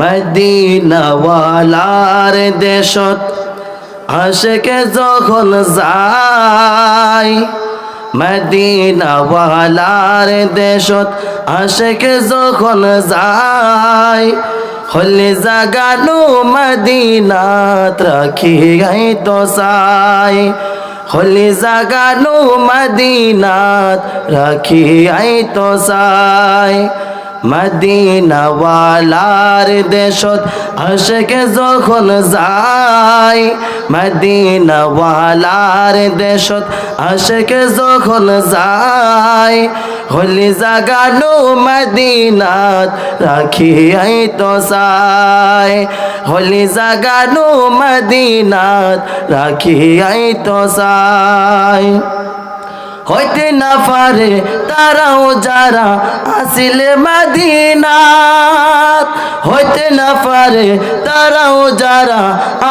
মদিনাওয়ালার দেশত আশেকে যখন যায়, মদিনাওয়ালার দেশত আশেকে যখন যায় হলে জাগানো মদিনাত রাখি গাই তো সাই হলে জাগানো মদিনাত রাখি আই তো সাই মদিনাওয়ালার দেশত আশেকে যখন যায়, মদিনাওয়ালার দেশত আশেকে যখন যায়, হলি জাগানো মদিনাত রাখি আই তো সাই হলি জাগানো মদিনাত রাখি আই তো সাই হইতে না পারে তারাও যারা আসিলে মদিনাত হইতে না পারে তারাও যারা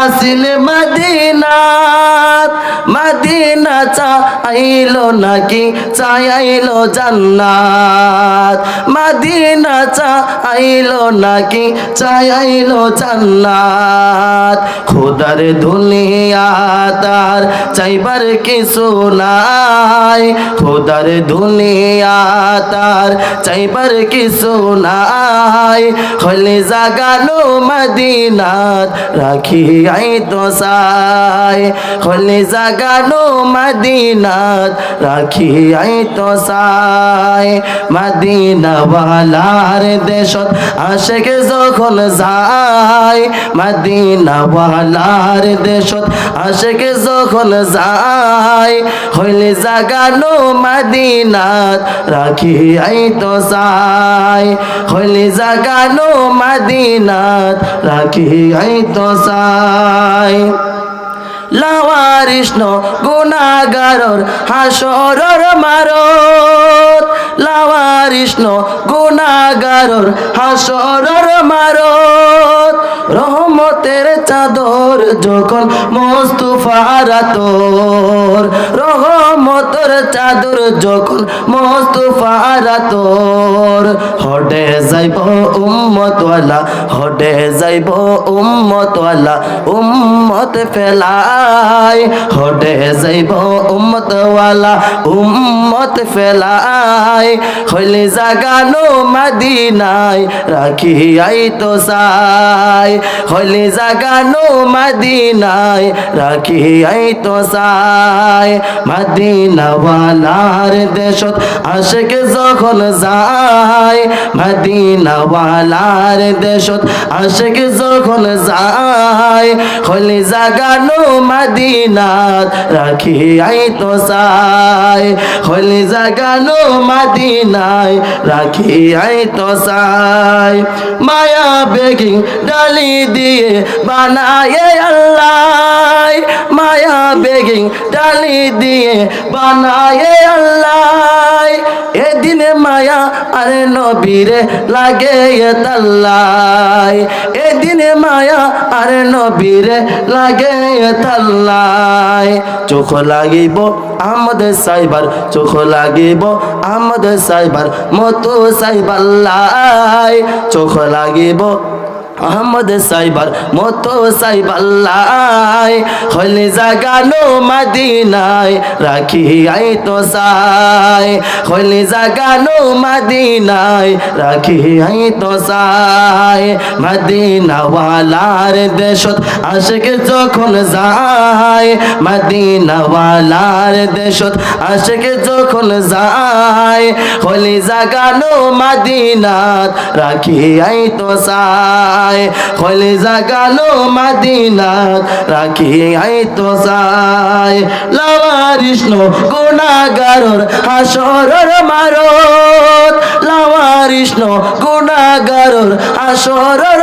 আসিলে মদিনাত, মদিনা চা আইলো নাকি চাই আইলো জান্নাত? মদিনা চা আইলো নাকি চাই আইলো জান্নাত? খোদার দুনিয়া তার চাইবার কিছু নাই। খোদার দুনিয়া তার চাইবার কিছু নাই। হলে জাগানো মদিনাত আই তো সাই। হলে জাগানো মদিনাত, রাখি আই তো সাই। মদিনাওয়ালার দেশত আশেক যখন যায়, মদিনাওয়ালার দেশত আশেক যখন যায় হইলে জাগানো মদিনাত, রাখি আই তো সাই। হইলে জাগানো মদিনাত রাখি আই তো সাই লাওয়ারিষ্ণ গুণাগারর হাসরর মারত। লাওয়ারিষ্ণ গুণাগারর হাসরর মারত। চাদর যখন মস্তুফার তোর রহমতের চাদর যখন মস্তুফার তোর হডে যাইব উম্মতওয়ালা হডে যাইব উম্মতওয়ালা, উম্মত ফেলাই হডে যাইব উম্মতওয়ালা, উম্মত ফেলাই হইলে জাগানো মাদিনায় রাখি আই তো সাই হইলে জাগানো মাদিনায় রাখি আই তো সাই মাদিনাওয়ালার দেশত আশেক যখন যায়, মাদিনাওয়ালার দেশত আশেক যখন যায় হইলে জাগানো মাদিনাত রাখি আই তো সাই হইলে জাগানো মাদিনায় রাখি আই তো সাই মায়া বেগি ডালি দিয়ে বানায় আল্লাহ, মায়া বেগি ডালি দিয়ে বানায় আল্লাহ। এদিনে মায়া আরে নবীরে লাগে তাল্লাই এদিনে মায়া আরে নবীরে লাগে তাল্লাই চোখ লাগিব আমাদের সাইবার, চোখ লাগিব আমাদের সাইবার, মতো সাইবাল্লাই চোখ লাগিব আহমদ সাইবার, মতো সাইবাল্লাই হলে জাগানো মাদিনায় রাখি আই তো সাই হলে জাগানো মাদিনায় রাখি আই তো সাই মদিনাওয়ালার দেশত আশেক যখন যায়, মদিনাওয়ালার দেশত আশেক যখন যায় হলে জাগানো মাদিনাত রাখি আই তো সাই হলে জাগালো মাদিনা রাখি আই তো যায়। লাওয়ারিষ্ণ গুণাগারর হাসরর মারত লাওয়ারিষ্ণ গুণাগারর হাসরর